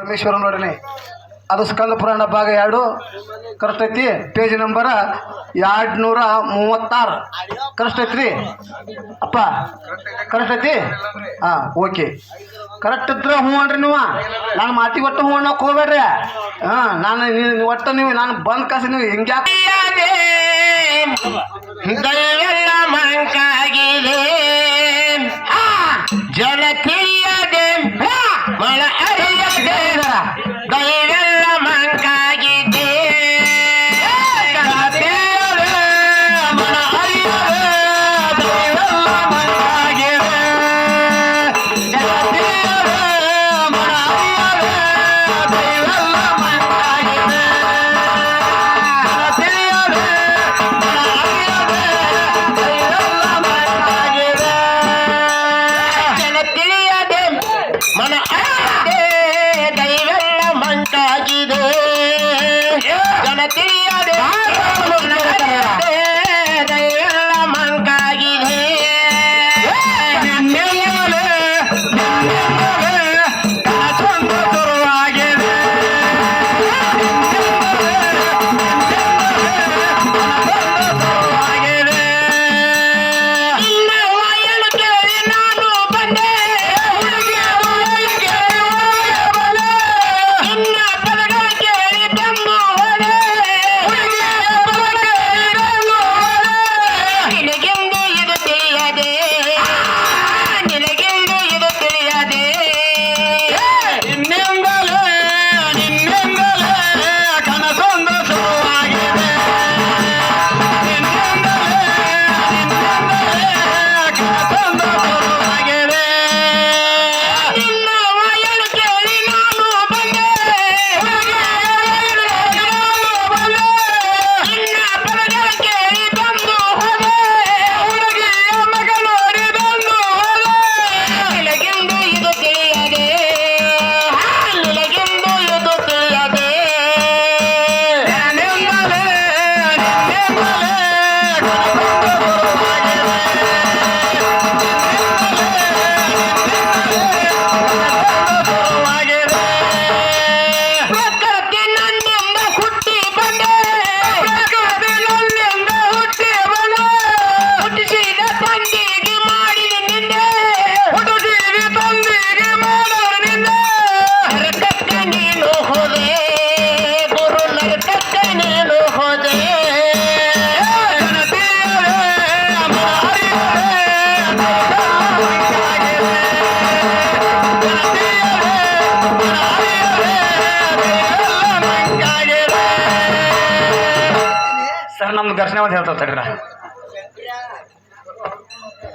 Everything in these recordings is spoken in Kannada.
ಪರಮೇಶ್ವರ ನೋಡ್ರಿ ಅದು ಸ್ಕಂದ ಪುರಾಣ ಭಾಗ ಎರಡು. ಕರೆಕ್ಟ್ ಐತಿ ಪೇಜ್ ನಂಬರ ಎರಡು ನೂರ ಮೂವತ್ತಾರು. ಕರೆಕ್ಟ್ ಐತ್ರಿ ಅಪ್ಪ ಕರೆಕ್ಟ್ ಐತಿ ಹಾಂ ಓಕೆ ಕರೆಕ್ಟ್ ಇದ್ರೆ ಹ್ಞೂ ಅನ್ರಿ ನೀವು. ನಾನು ಮಾತಿ ಒಟ್ಟು ಹ್ಞೂ ಅನ್ನೋಕೆ ಹೋಗ್ಬೇಡ್ರಿ. ಹಾಂ, ನಾನು ಒಟ್ಟು ನೀವು ನಾನು ಬಂದ್ ಕಾಸಿ ನೀವು ಹಿಂಗ್ಯಾಕೆ ದೈವೆಲ್ಲ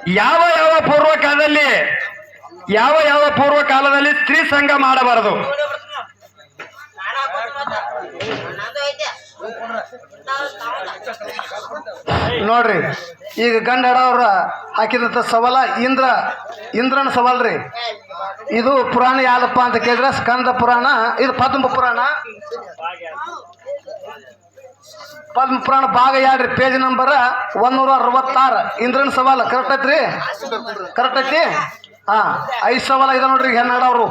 ಯಾವ ಯಾವ ಪೂರ್ವ ಕಾಲದಲ್ಲಿ, ಯಾವ ಯಾವ ಪೂರ್ವ ಕಾಲದಲ್ಲಿ ಸ್ತ್ರೀ ಸಂಘ ಮಾಡಬಾರದು? ನೋಡ್ರಿ, ಈಗ ಗಂಡ ಅವ್ರ ಹಾಕಿದಂಥ ಸವಾಲ ಇಂದ್ರ, ಇಂದ್ರನ ಸವಾಲ್ ರೀ. ಇದು ಪುರಾಣ ಯಾವ್ದಪ್ಪ ಅಂತ ಕೇಳಿದ್ರೆ ಸ್ಕಂದ ಪುರಾಣ, ಇದು ಪದ್ಮ ಪುರಾಣ. ಪದ್ಮ ಪುರಾಣ ಭಾಗ ಯಾಡ್ರಿ ಪೇಜ್ ನಂಬರ್ ಒಂದೂರ ಅರವತ್ತಾರು ಇಂದ್ರನ ಸವಾಲ ಕರೆಕ್ಟ್ ಐತ್ರಿ? ಕರೆಕ್ಟ್ ಐತಿ? ಹಾ, ಐದು ಸವಾಲ ಇದೆ ನೋಡ್ರಿ ಹೆಣ್ಣಾಡವ್ರು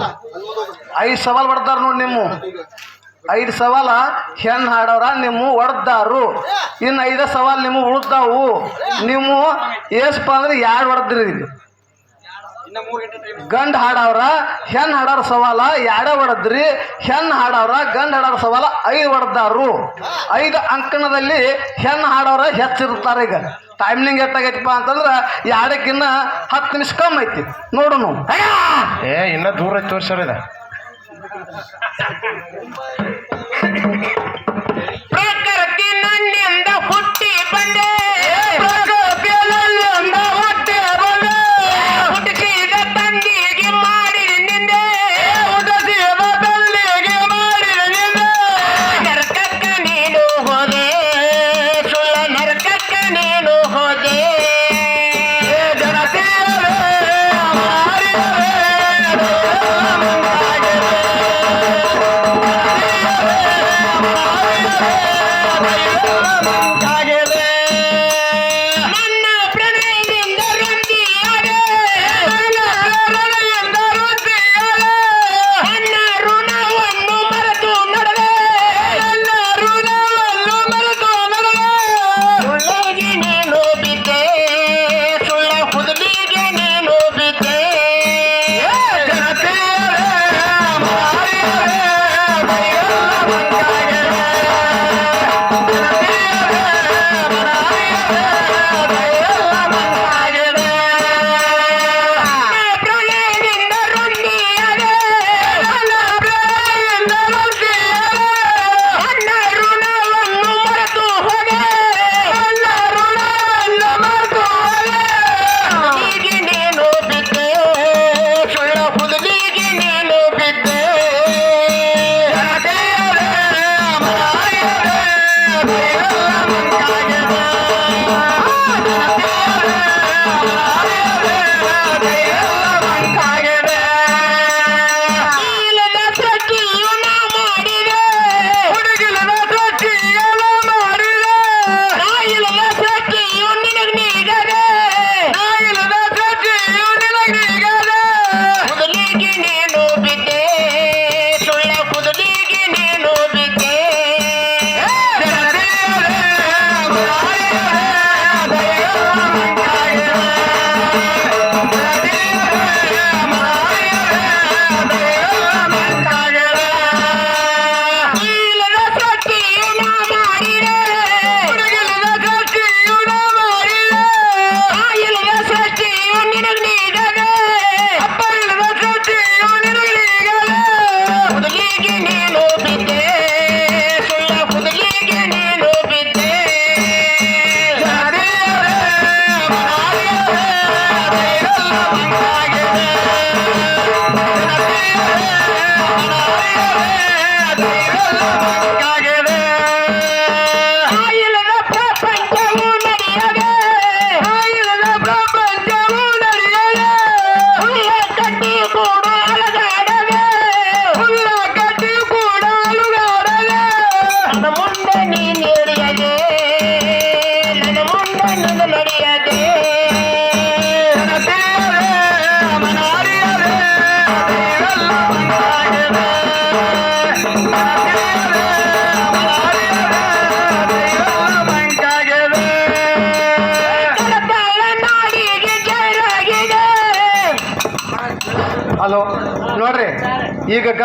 ಐದು ಸವಾಲ್ ಹೊಡ್ದಾರ ನೋಡಿ ನಿಮ್ಮ. ಐದು ಸವಾಲ ಹೆಣ್ಣು ಹಾಡವ್ರ ನಿಮ್ಮ ಹೊಡ್ದಾರು. ಇನ್ನು ಐದ ಸವಾಲ್ ನಿಮ್ಮ ಉಳ್ತಾವು ನಿಮ್ಮ ಏಸಪ್ಪ ಅಂದ್ರೆ ಯಾರು ಹೊಡೆದ್ರಿ? ಗಂಡ್ ಹಾಡವ್ರ ಹೆಣ್ ಹಾಡೋರ ಸವಾಲ ಯಾಡ ಹೊಡೆದ್ರಿ. ಹೆಣ್ ಹಾಡವ್ರ ಗಂಡ ಹಾಡೋರ ಸವಾಲ ಐದು ಹೊಡೆದಾರು. ಐದು ಅಂಕಣದಲ್ಲಿ ಹೆಣ್ ಹಾಡವ್ರ ಹೆಚ್ಚಿರ್ತಾರೆ ಈಗ. ಟೈಮ್ನಿಂಗ್ ಎತ್ತಾಗೈತಿಪ್ಪ ಅಂತಂದ್ರೆ ಎರಡಕ್ಕಿನ್ನ ಹತ್ತು ನಿಮಿಷ ಕಮ್ಮಿ ಐತಿ. ನೋಡುನು ಏ ಇನ್ನ ದೂರ ಐತಿ ತೋರ್ಸೋರ ಇದ. ಪ್ರಕೃತಿ ನನ್ನಿಂದ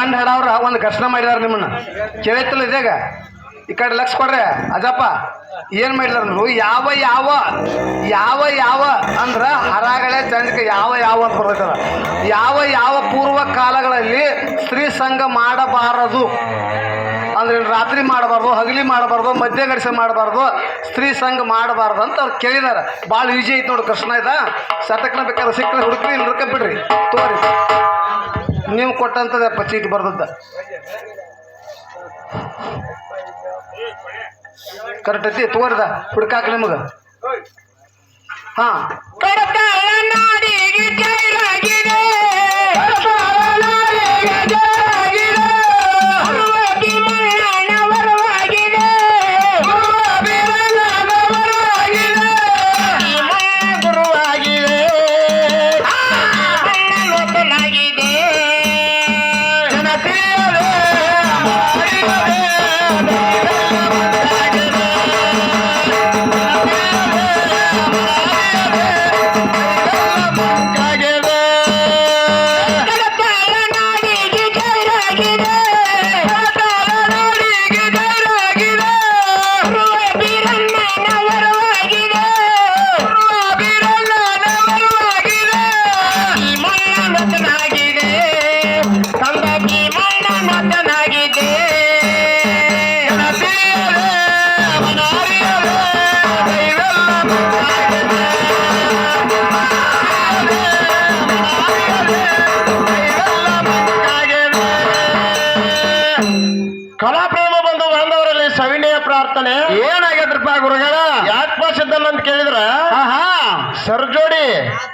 ಗಂಡ ಹಡವ್ರ ಒಂದು ಘರ್ಷಣೆ ಮಾಡಿದಾರ ನಿಮ್ಮನ್ನ. ಕೇಳಿತಲ್ಲ ಇದಾಗ ಈ ಕಡೆ ಲಕ್ಷ ಕೊಡ್ರೆ, ಅಜಪ್ಪ, ಏನ್ ಮಾಡಿದಾರ ನೀವು? ಯಾವ ಯಾವ ಯಾವ ಯಾವ ಅಂದ್ರ ಹರಗಳೇ ಚಂದಕ್ಕೆ ಯಾವ ಯಾವ ಅಂತ ಬರ್ತೈತದ ಯಾವ ಯಾವ ಪೂರ್ವ ಕಾಲಗಳಲ್ಲಿ ಸ್ತ್ರೀ ಸಂಘ ಮಾಡಬಾರದು. ಅಂದ್ರೆ ರಾತ್ರಿ ಮಾಡಬಾರ್ದು, ಹಗಲಿ ಮಾಡಬಾರ್ದು ಮಧ್ಯ ಗಡಿಸೆ ಮಾಡಬಾರ್ದು, ಸ್ತ್ರೀ ಸಂಘ ಮಾಡಬಾರ್ದು ಅಂತ ಅವ್ರು ಕೇಳಿದಾರ. ಭಾಳ ಈಜಿ ಐತೆ ನೋಡಿ ಕೃಷ್ಣ ಇದ. ಶತಕನ ಬೇಕಾದ್ರೆ ಸಿಕ್ಕರೆ ಹುಡುಕ್ರಿ, ಇಲ್ಲಿ ಬಿಡ್ರಿ ತೋರಿ. ನೀವು ಕೊಟ್ಟಂಥದ್ದಪ್ಪ ಚೀಟಿ ಬರ್ದದ್ದ. ಕರೆಕ್ಟ್ ಐತಿ ತೋರಿದ ಹುಡುಕಾಕ ನಿಮಗೆ. ಹಾಂ. ಸರ್ಜೋಡಿ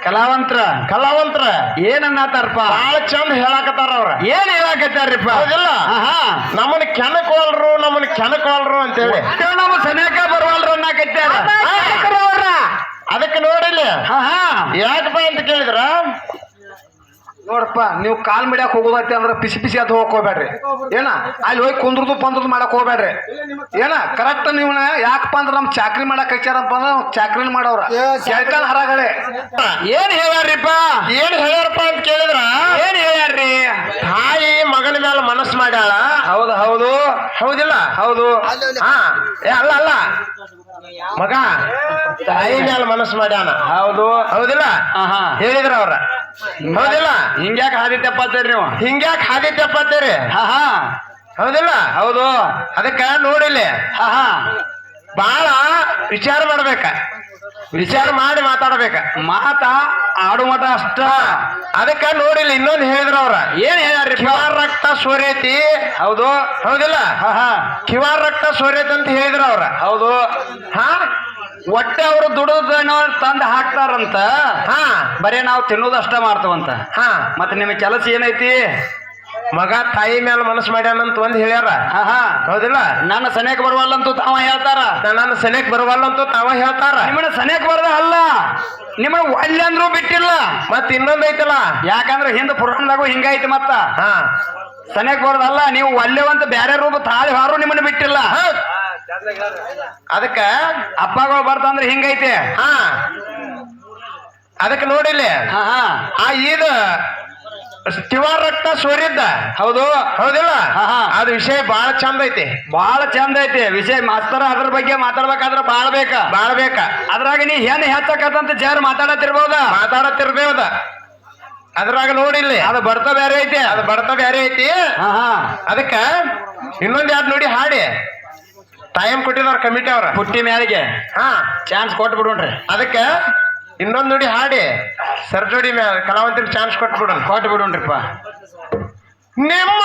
ಕಲಾವಂತ್ರ. ಕಲಾವಂತರ. ಅನ್ನತಾರಪ್ಪ ಬಹಳ ಚಂದ ಹೇಳಾಕತ್ತಾರ ಅವ್ರ. ಏನ್ ಹೇಳಾಕತ್ತಾರಿಪ್ಪ ಹೌದಿಲ್ಲ? ನಮ್ಮನ್ ನಮ್ಮನ್ನ ನಮ್ಮನ್ ನಮ್ಮನ್ನ ಅಂತ ಅಂತೇಳಿ ನಮ್ಮ ಸನೇಕ ಬರುವಲ್ರು ಅನ್ನಕತ್ತಾರ ಅದಕ್ಕೆ ನೋಡಿಲ್ಲ. ಯಾಕಪ್ಪ ಅಂತ ಕೇಳಿದ್ರ? ನೋಡಪ್ಪ ನೀವು ಕಾಲ್ ಮಿಡ್ಯಾಕ ಹೋಗೋದೈತಿ ಅಂದ್ರೆ ಪಿಸಿ ಪಿಸಿ ಅದು ಹೋಗ್ಕೋಬೇಡ್ರಿ ಹೋಗ್ಬೇಡ್ರಿ. ಏನ? ಅಲ್ಲಿ ಹೋಗಿ ಕುಂದ್ರದು ಪಂದ್ರದು ಮಾಡಕ್ ಹೋಗ್ಬೇಡ್ರಿ. ಏನ? ಕರೆಕ್ಟ್ ನೀವ್ನ ಯಾಕಪ್ಪ ಅಂದ್ರೆ ನಮ್ ಚಾಕ್ರಿ ಮಾಡಕ್ ಹಚ್ಚಾರಪ್ಪ ಅಂದ್ರೆ ಚಾಕ್ರಿ ಚಾಕ್ರಿನ ಮಾಡವ್ರ. ಕೇಳ್ತಾನ ಹರಗಳೇ. ಏನ್ ಹೇಳ್ಯಾರ್ರಿಪ್ಪ? ಏನ್ ಹೇಳ್ಯಾರಪ್ಪ ಅಂತ ಕೇಳಿದ್ರ? ಏನ್ ಹೇಳ್ಯಾರ್ರಿ? ತಾಯಿ ಮಗನ ಮೇಲೆ ಮನಸ್ಸು ಮಾಡ್ಯಾಳ. ಹೌದು ಹೌದು. ಹೌದಿಲ್ಲ? ಹೌದು. ಹಾ. ಏ ಅಲ್ಲ ಅಲ್ಲ. ಮಗ ತಾಯಿ ಮೇಲೆ ಮನಸ್ಸು ಮಾಡ್ಯಾನ. ಹೌದು. ಹೌದಿಲ್ಲ? ಹಾ ಹೇಳಿದ್ರ ಅವ್ರ. ಹೌದಿಲ್ಲ? ಹಿಂಗ್ಯಾಕ ಹಾದಿ ಅಂತೀರಿ ನೀವು? ಹಿಂಗ್ಯಾಕ ಹಾದಿ ಅಂತೀರಿ ಹಾ ಹಾ ಹೌದಿಲ್ಲ? ಹೌದು. ಅದಕ್ಕ ನೋಡಿಲ್ಲ. ಹಾ ಹಾ ಬಾಳ ವಿಚಾರ ಮಾಡ್ಬೇಕ. ವಿಚಾರ ಮಾಡಿ ಮಾತಾಡ್ಬೇಕ. ಮಾತ ಆಡು ಮಠ ಅಷ್ಟ. ಅದಕ್ಕ ನೋಡಿಲ್ಲ ಇನ್ನೊಂದು ಹೇಳಿದ್ರ ಅವ್ರ. ಏನ್ ಹೇಳ್ಯಾರ್ರಿ ಕಿವಾರ್ ರಕ್ತ ಸೋರೈತಿ. ಹೌದು. ಹೌದಿಲ್ಲ? ಕಿವಾರ್ ರಕ್ತ ಸೋರೈತಿ ಅಂತ ಹೇಳಿದ್ರ ಅವ್ರ. ಹೌದು. ಹಾ? ಒಟ್ಟೆ ಅವರು ದುಡಿದನೋ ತಂದು ಹಾಕ್ತಾರಂತ. ಹಾ. ಬರೀ ನಾವು ತಿನ್ನೋದಷ್ಟ ಮಾಡ್ತವಂತ. ಹಾ. ಮತ್ತೆ ನಿಮ್ಮ ಕೆಲಸ ಏನೈತಿ? ಮಗ ತಾಯಿ ಮೇಲೆ ಮನಸ್ಸು ಮಾಡ್ಯಾನಂತ ಒಂದ್ ಹೇಳ್ಯಾರ? ಹಾ ಹಾ ಹೌದಿಲ್ಲ? ನನ್ನ ಸನೇಕ ಬರುವಲ್ಲಂತೂ ತಾವ ಹೇಳ್ತಾರ? ನನ್ನ ಸನೇಕ ಬರುವಲ್ಲಂತೂ ತಾವ ಹೇಳ್ತಾರ. ನಿಮ್ಮನ್ನ ಸನೇಕ ಬರದ ಅಲ್ಲ. ನಿಮ್ಮನ್ನ ಒಳ್ಳೆ ಅಂದ್ರೂ ಬಿಟ್ಟಿಲ್ಲ. ಮತ್ ಇನ್ನೊಂದ್ ಐತಲ್ಲ? ಯಾಕಂದ್ರೆ ಹಿಂದ ಪುರಾಣದಾಗೂ ಹಿಂಗೈತಿ ಮತ್ತ. ಹಾ. ಸನೇಕ ಬರೋದಲ್ಲ ನೀವು ಒಲ್ಲೆವಂತ ಬ್ಯಾರೆ ರೂಪ ತಾಳಿ ಹಾರು ನಿಮ್ಮನ್ನ ಬಿಟ್ಟಿಲ್ಲ. ಅದಕ್ಕ ಅಪ್ಪಗಳು ಬರ್ತಂದ್ರೆ ಹಿಂಗೈತೆ. ಹಾ. ಅದಕ್ಕೆ ನೋಡಿಲ್ಲ. ಹಾ ಹಾ ಆ ಇದು ತಿವಾರ್ ರಕ್ತ ಸೋರಿದ್ದ ಹೌದು. ಹೌದಿಲ್ಲ. ಅದು ವಿಷಯ ಬಹಳ ಚಂದ ಐತಿ. ಬಹಳ ಚಂದ ಐತಿ. ವಿಷಯ ಮಾಸ್ತರ ಅದ್ರ ಬಗ್ಗೆ ಮಾತಾಡ್ಬೇಕಾದ್ರ ಬಾಳ ಬೇಕ. ಬಾಳ್ಬೇಕ ಅದ್ರಾಗ ನೀ ಏನ್ ಹೆಚ್ಚಕತ್ತಂತ ಜರ್ ಮಾತಾಡತಿರ್ಬೋದ ಮಾತಾಡತಿರ್ಬೋದ ಅದ್ರಾಗ ನೋಡಿಲ್ಲಿ ಅದು ಬರ್ತಾ ಬೇರೆ ಐತಿ. ಅದು ಬರ್ತಾ ಬೇರೆ ಐತಿ. ಅದಕ್ಕ ಇನ್ನೊಂದ್ ಯಾರು ನೋಡಿ ಹಾಡಿ. ಟೈಮ್ ಕೊಟ್ಟಿದಾರ ಕಮಿಟಿ ಅವ್ರ. ಪುಟ್ಟಿ ಮ್ಯಾಲಿಗೆ. ಹಾ. ಚಾನ್ಸ್ ಕೊಟ್ಟು ಬಿಡೋಣ್ರಿ ಅದಕ್ಕ ಇನ್ನೊಂದ್ ನುಡಿ ಹಾಡಿ. ಸರ್ಜೋಡಿ ಮ್ಯಾಲ ಕಲಾವಂತರಿಗೆ ಚಾನ್ಸ್ ಕೊಟ್ಬಿಡೋಣ. ಕೊಟ್ಟು ಬಿಡೋಣ್ರಿಪ್ಪ ನಿಮ್ಮ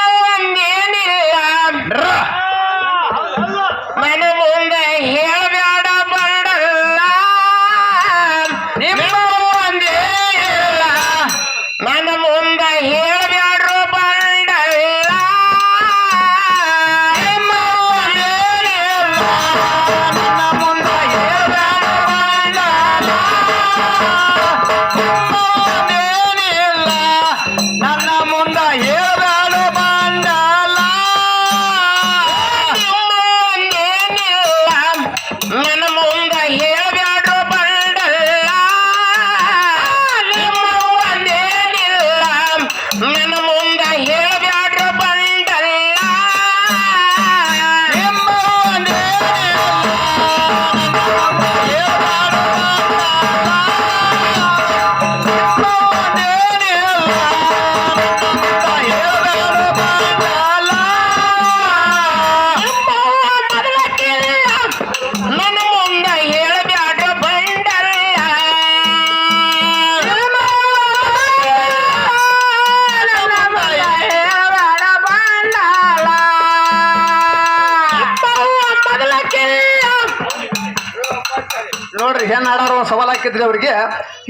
ಸವಾಲ್ ಹಾಕಿದ್ರಿ ಅವ್ರಿಗೆ?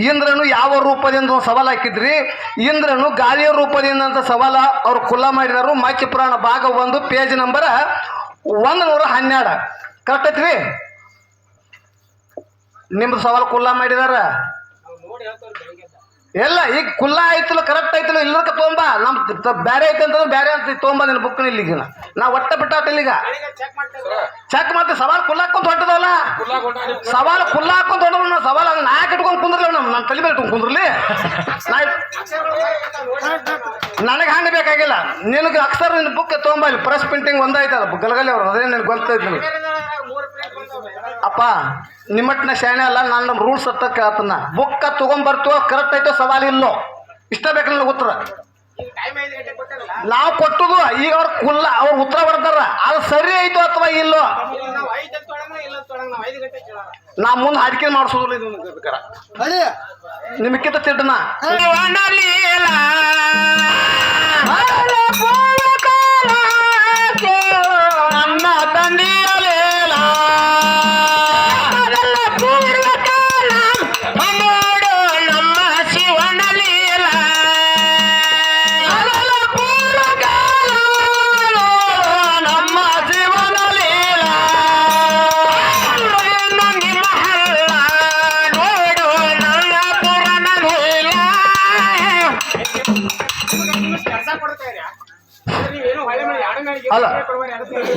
ಇಂದ್ರನು ಯಾವ ರೂಪದಿಂದ ಒಂದು ಸವಾಲ್ ಹಾಕಿದ್ರಿ? ಇಂದ್ರನು ಗಾಳಿಯ ರೂಪದಿಂದ ಅಂತ ಸವಾಲ ಅವ್ರು ಕುಲ್ಲ ಮಾಡಿದಾರು ಮಾಕಿ ಪುರಾಣ ಭಾಗ ಒಂದು ಪೇಜ್ ನಂಬರ್ ಒಂದು ನೂರ ಹನ್ನೆರಡು. ಕರೆಕ್ಟ್ ಐತ್ರಿ? ನಿಮ್ದು ಸವಾಲು ಕುಲ್ಲ ಮಾಡಿದಾರ? ಎಲ್ಲ, ಈಗ ಕುಲ್ಲ ಆಯ್ತಲ್ಲ ಕರೆಕ್ಟ್ ಆಯ್ತಲ್ಲ ಇಲ್ಲದಕ್ಕ ತೊಂಬ ನಮ್ ಬ್ಯಾರೆ ಐತೆ ಅಂತಂದ್ರೆ ಬ್ಯಾರೆ ಅಂತ ತೊಂಬ ನಿನ್ನ ಬುಕ್ ಇಲ್ಲಿಗ ನಾ ಒಟ್ಟ ಬಿಟ್ಟಾಟಿಲ್ಲ ಈಗ. ಚೆಕ್ ಮಾಡ್ತೀವಿ ಸವಾಲ್ ಕುಲ್ಲ ಹಾಕೊಂಡ್ ಹೊಟ್ಟದಲ್ಲ ಸವಾಲ್ ಕುಲ್ಲ ಹಾಕೊಂಡ್ ಹೊಟ್ಟದ ನಾ ಸವಾಲ್ ಹಂಗ ನಾ ಇಟ್ಕೊಂಡ್ ಕುಂದ್ರಲ್ಲ ನಮ್ಮ ನನ್ನ ತಲೆ ಮೇಲೆ ಕುಂದ್ರಲಿ. ನನಗೆ ಹಂಗೆ ಬೇಕಾಗಿಲ್ಲ. ನಿನಗೆ ಅಕ್ಷರ ನಿನ್ನ ಬುಕ್ ತೊಂಬ ಇಲ್ಲಿ ಪ್ರೆಸ್ ಪ್ರಿಂಟಿಂಗ್ ಒಂದಾಯ್ತಲ್ಲ ಗಲಗಲಿ ಅವ್ರು ಅದೇ ನಿನಗೆ ಗೊತ್ತೈತಿ ನನಗೆ. ಅಪ್ಪ ನಿಮ್ಮಟ್ಟಿನ ಶಾಣೆ ಅಲ್ಲ ನಾನು ನಮ್ಮ ರೂಲ್ಸ್ ಅಂತ ಕೇಳ್ತಾನ. ಬುಕ್ಕ ತಗೊಂಬರ್ತೀವೋ ಕರೆಕ್ಟ್ ಐತೋ ಸವಾಲು ಇಲ್ಲೋ. ಇಷ್ಟ ಬೇಕು ನನಗೆ ಉತ್ತರ. ನಾವು ಕೊಟ್ಟದು ಈಗ ಅವ್ರ ಕುಲ್ಲ ಅವ್ರು ಉತ್ತರ ಬರ್ತಾರ. ಅದು ಸರಿ ಐತೋ ಅಥವಾ ಇಲ್ಲೋ? ನಾ ಮುಂದೆ ಅಡಿಕೆ ಮಾಡಿಸೋದಿಲ್ಲ ನಿಮಗಿಂತ ತಿಟ್ಟನ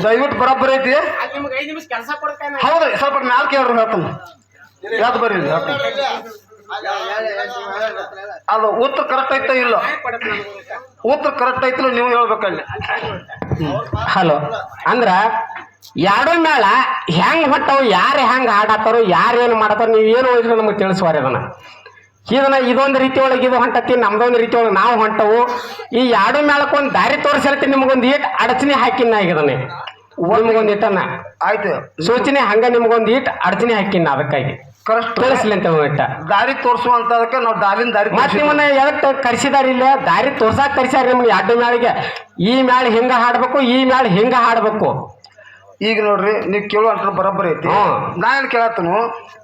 ದಯವಿಟ್ಟು ಬರೋಬ್ಬರ ಐತಿ. ಅಲ್ಲಿ ನಿಮ್ಗೆ ಐದು ನಿಮಿಷ ಕೆಲಸ ಕೊಡ್ತಾ ಇಲ್ಲ ಹೌದ್ರಿ ಸ್ವಲ್ಪ ನಾಲ್ಕು ಕೇಳ್ರಿ ಹೇಳ್ತಾನೆ. ಯಾವ್ದು ಬರ್ರಿ ಅದು ಉತ್ತರ ಕರೆಕ್ಟ್ ಐತೋ ಇಲ್ಲ? ಉತ್ತರ ಕರೆಕ್ಟ್ ಐತಿಲ್ಲ ನೀವು ಹೇಳ್ಬೇಕಲ್ಲಿ. ಹಲೋ ಅಂದ್ರ ಎರಡು ಮೇಳ ಹೆಂಗ್ ಹೊಟ್ಟವು ಯಾರು ಹೆಂಗ್ ಆಡತ್ತಾರೋ ಯಾರು ಏನು ಮಾಡತ್ತಾರೋ ನೀವು ಏನು ಹೋದ್ರೆ ನಮಗೆ ತಿಳಿಸುವಾರ ಅದನ್ನ. ಇದನ್ನ ಇದೊಂದು ರೀತಿ ಒಳಗೆ ಇದು ಹೊಂಟತಿ ನಮ್ದೊಂದು ರೀತಿ ಒಳಗೆ ನಾವು ಹೊಂಟವು. ಈ ಎರಡು ಮೇಳಕ್ಕೊಂದು ದಾರಿ ತೋರಿಸಿರ್ತೀನಿ ನಿಮಗೊಂದು ಏಟ್ ಅಡಚಣೆ ಹಾಕಿನ ನಿಮಗೊಂದು ಇಟ್ಟನ? ಆಯ್ತು. ಸೂಚನೆ ಹಂಗ ನಿಮಗೊಂದು ಇಟ್ ಅಡಚಣೆ ಹಾಕಿನ ಅದಕ್ಕಾಗಿ. ಕರೆಕ್ಟ್ ತಿಳಿಸ್ಲಿ ಅಂತ ಇಟ್ಟ. ದಾರಿ ತೋರಿಸುವಂತದಕ್ಕೆ ನಾವು ದಾರಿನ ದಾರಿ ಮತ್ತೆ. ನಿಮ್ಮನ್ನ ಎದಕ್ಕೆ ಕರ್ಸಿದಾರ ಇಲ್ಲ? ದಾರಿ ತೋರ್ಸಾಕ್ ಕರ್ಸ್ಯಾರ ನಿಮ್ಗೆ ಎರಡು ಮ್ಯಾಳಿಗೆ. ಈ ಮ್ಯಾಳ ಹಿಂಗ ಹಾಡ್ಬೇಕು ಈ ಮ್ಯಾಳ ಹಿಂಗ ಹಾಡ್ಬೇಕು. ಈಗ ನೋಡ್ರಿ ನೀವು ಕೇಳುವ ಬರೋಬ್ಬರಿ ಐತಿ. ಹ್ಮ್. ನಾ ಏನ್ ಕೇಳತ್ತನು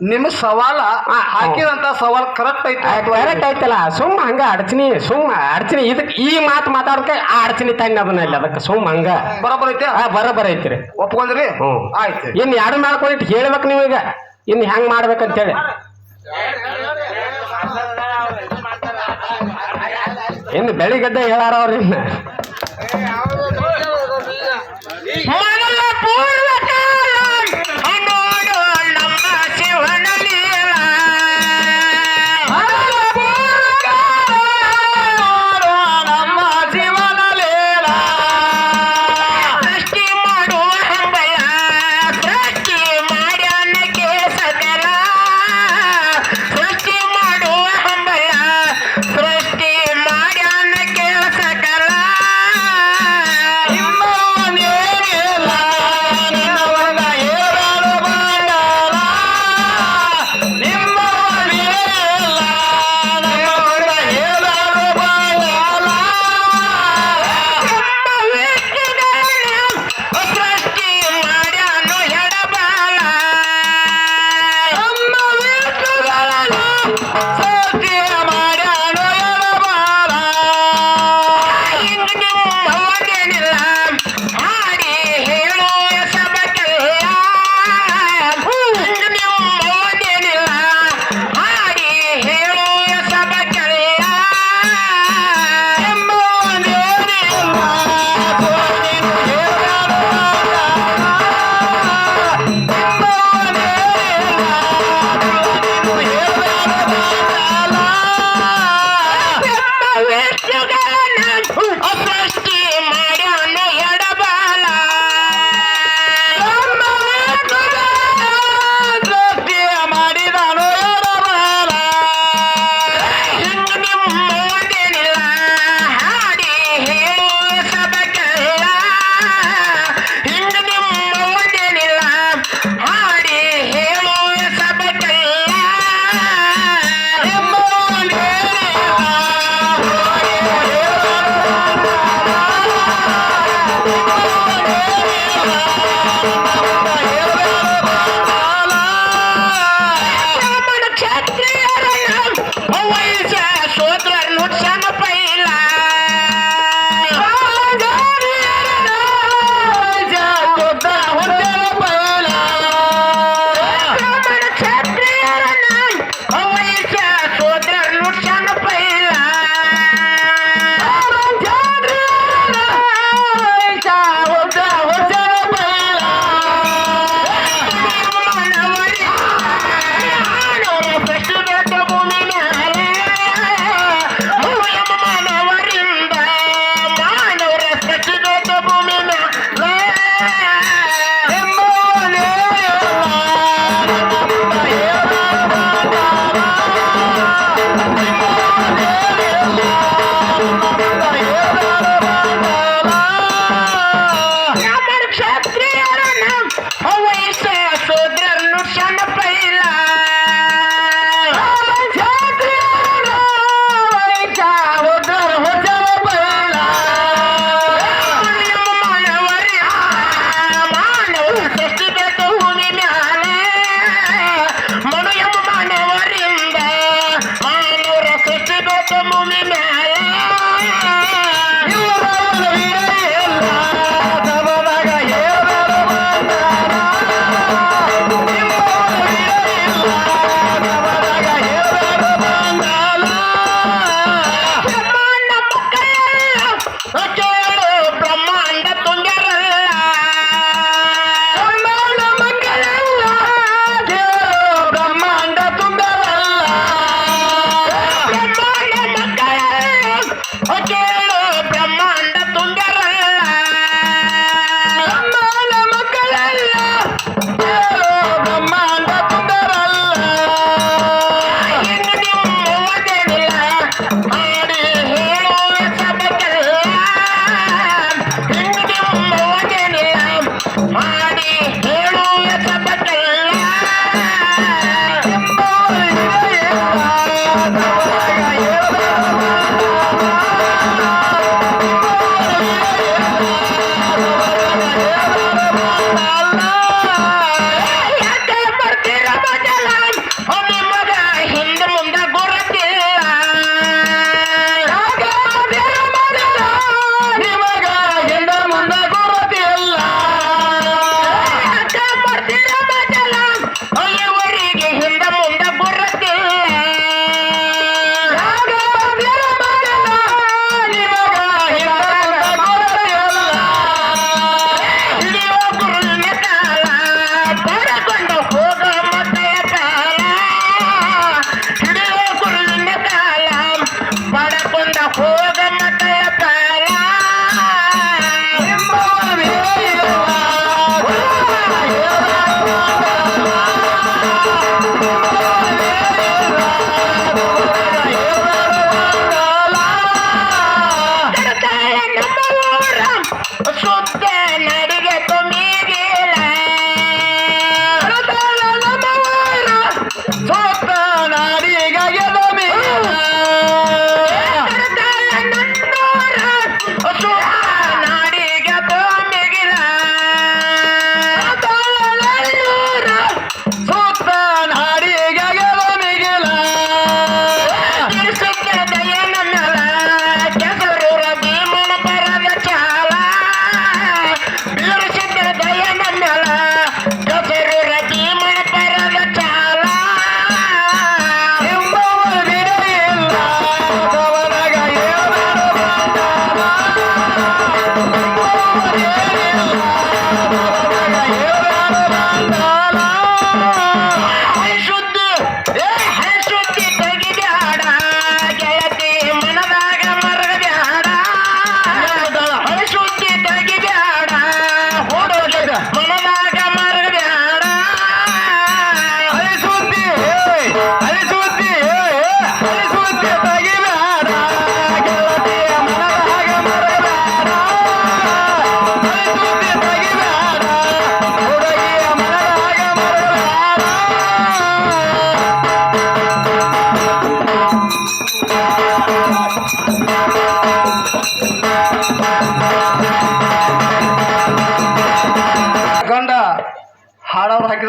ನಿಮ್ಮ ಸವಾಲ ಹಾಕಿದಂತ ಸವಾಲ್ ಕರೆಕ್ಟ್ ಐತಿ ಕರೆಕ್ಟ್ ಐತಲ್ಲ ಸುಮ್ಮ ಹಂಗ ಅಡಚಣಿ ಸುಮ್ಮ ಅಡಚಣಿ. ಇದಕ್ ಈ ಮಾತು ಮಾತಾಡಕ್ಕೆ ಆ ಅಡಚಣಿ ತಂಗ ಅದನ್ನ ಇಲ್ಲಿ ಅದಕ್ಕೆ. ಸುಮ್ಮ ಹಂಗ. ಬರೋಬ್ಬರ ಐತಿ? ಆ ಬರೋಬ್ಬರ ಐತ್ರಿ ಒಪ್ಕೊಂಡ್ರಿ? ಹ್ಮ್. ಆಯ್ತು. ಇನ್ ಎರಡು ಮಾಡ್ಕೊಂಡಿಟ್ಟು ಹೇಳ್ಬೇಕು ನೀವೀಗ ಇನ್ ಹೆಂಗ್ ಮಾಡ್ಬೇಕಂತೇಳಿ. ಇನ್ನು ಬೆಳಿಗ್ಗೆದ್ದ ಹೇಳಾರ ಅವ್ರ ಇನ್ನ.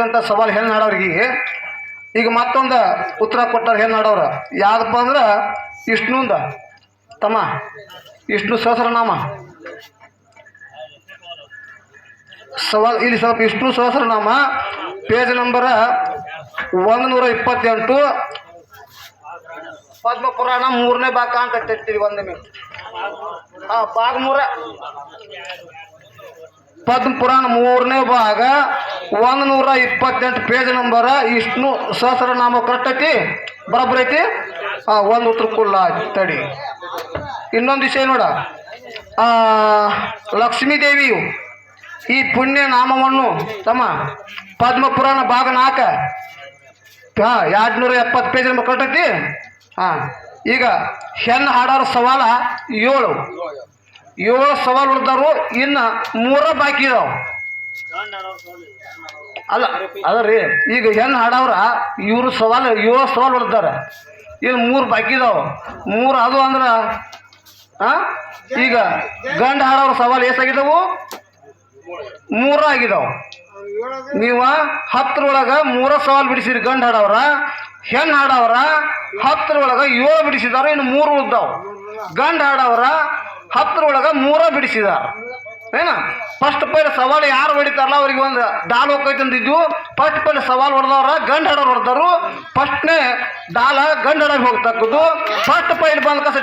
ಕೇಳಿದಂಥ ಸವಾಲು ಹೆಣ್ಣು ನಾಡವ್ರಿಗೆ ಈಗ ಮತ್ತೊಂದು ಉತ್ತರ ಕೊಟ್ಟಾರ ಹೆಣ್ಣು ಯಾವ್ದಪ್ಪ ಅಂದ್ರೆ ವಿಷ್ಣುಂದ. ತಮ್ಮ, ವಿಷ್ಣು ಸಹಸ್ರನಾಮ. ಸವಾಲ್, ಇಲ್ಲಿ ಸ್ವಲ್ಪ ವಿಷ್ಣು ಸಹಸ್ರನಾಮ. ಪೇಜ್ ನಂಬರ್ ಒಂದು ನೂರ ಇಪ್ಪತ್ತೆಂಟು. ಪದ್ಮ ಪುರಾಣ ಮೂರನೇ ಭಾಗ ಅಂತ ಇರ್ತೀವಿ ಒಂದು ಹಾ ಭಾಗ ಮೂರ ಪದ್ಮ ಪುರಾಣ ಮೂರನೇ ಭಾಗ ಒಂದು ನೂರ ಇಪ್ಪತ್ತೆಂಟು page number Vishnu Sahasranama correct ಐತಿ ಬರೋಬ್ಬರ ಐತಿ? ಹಾ ಒಂದು ಉತ್ತರ ಕುಲ್ಲ ತಡಿ. ಇನ್ನೊಂದು ವಿಷಯ ನೋಡ. ಲಕ್ಷ್ಮೀ ದೇವಿಯು ಈ ಪುಣ್ಯ ನಾಮವನ್ನು ತಮ್ಮ ಪದ್ಮ ಪುರಾಣ ಭಾಗ ನಾಲ್ಕ, ಹಾಂ ಎರಡು ನೂರ ಎಪ್ಪತ್ತು ಪೇಜ್ ನಂಬರ್ ಕರೆಕ್ಟ್ ಐತಿ ಹಾಂ, ಈಗ ಹೆಣ್ಣು ಹಾಡೋರ ಸವಾಲ ಏಳು. ಏಳು ಸವಾಲು ಹೊಡೆದಾರು, ಇನ್ನು ಮೂರ ಬಾಕಿ ಇದಾವ. ಅಲ್ಲ ಅದ ರೀ ಈಗ ಹೆಣ್ಣು ಹಾಡವ್ರ, ಇವರು ಸವಾಲು, ಏಳು ಸವಾಲು ಹೊಡ್ತಾರೆ ಇನ್ನು ಮೂರು ಬಾಕಿ ಇದಾವ. ಮೂರು ಅದು ಅಂದ್ರೆ ಹಾಂ ಈಗ ಗಂಡ ಹಾಡವ್ರ ಸವಾಲು ಎಷ್ಟಾಗಿದ್ದಾವು ಮೂರ ಆಗಿದಾವ. ನೀವು ಹತ್ತರೊಳಗೆ ಮೂರ ಸವಾಲು ಬಿಡಿಸಿರಿ ಗಂಡು ಹಾಡವ್ರ ಹೆಣ್ಣು ಹಾಡವ್ರ, ಹತ್ತರೊಳಗೆ ಏಳು ಬಿಡಿಸಿದಾರ ಇನ್ನು ಮೂರು ಉಳ್ದಾವ್ ಗಂಡು ಹಾಡವ್ರ ಹತ್ತರೊಳಗ ಮೂರ ಬಿಡಿಸಿದ. ಏನ? ಫಸ್ಟ್ ಪೈಲ್ ಸವಾಲು ಯಾರು ಹೊಡಿತಾರಲ್ಲ ಅವ್ರಿಗೆ ಒಂದು ದಾಲ್ ಹೋಗೈತೆ ಅಂದಿದ್ದು ಫಸ್ಟ್ ಪೈಲ್ ಸವಾಲು ಹೊಡೆದವ್ರ ಗಂಡ ಹಡ ಹೊಡೆದವರು ಫಸ್ಟ್ನೇ ದಾಲ ಗಂಡ ಹಡಕ್ಕೆ ಹೋಗ್ತಕ್ಕದ್ದು. ಫಸ್ಟ್ ಪೈಲ್ ಬಂದ ಕಸ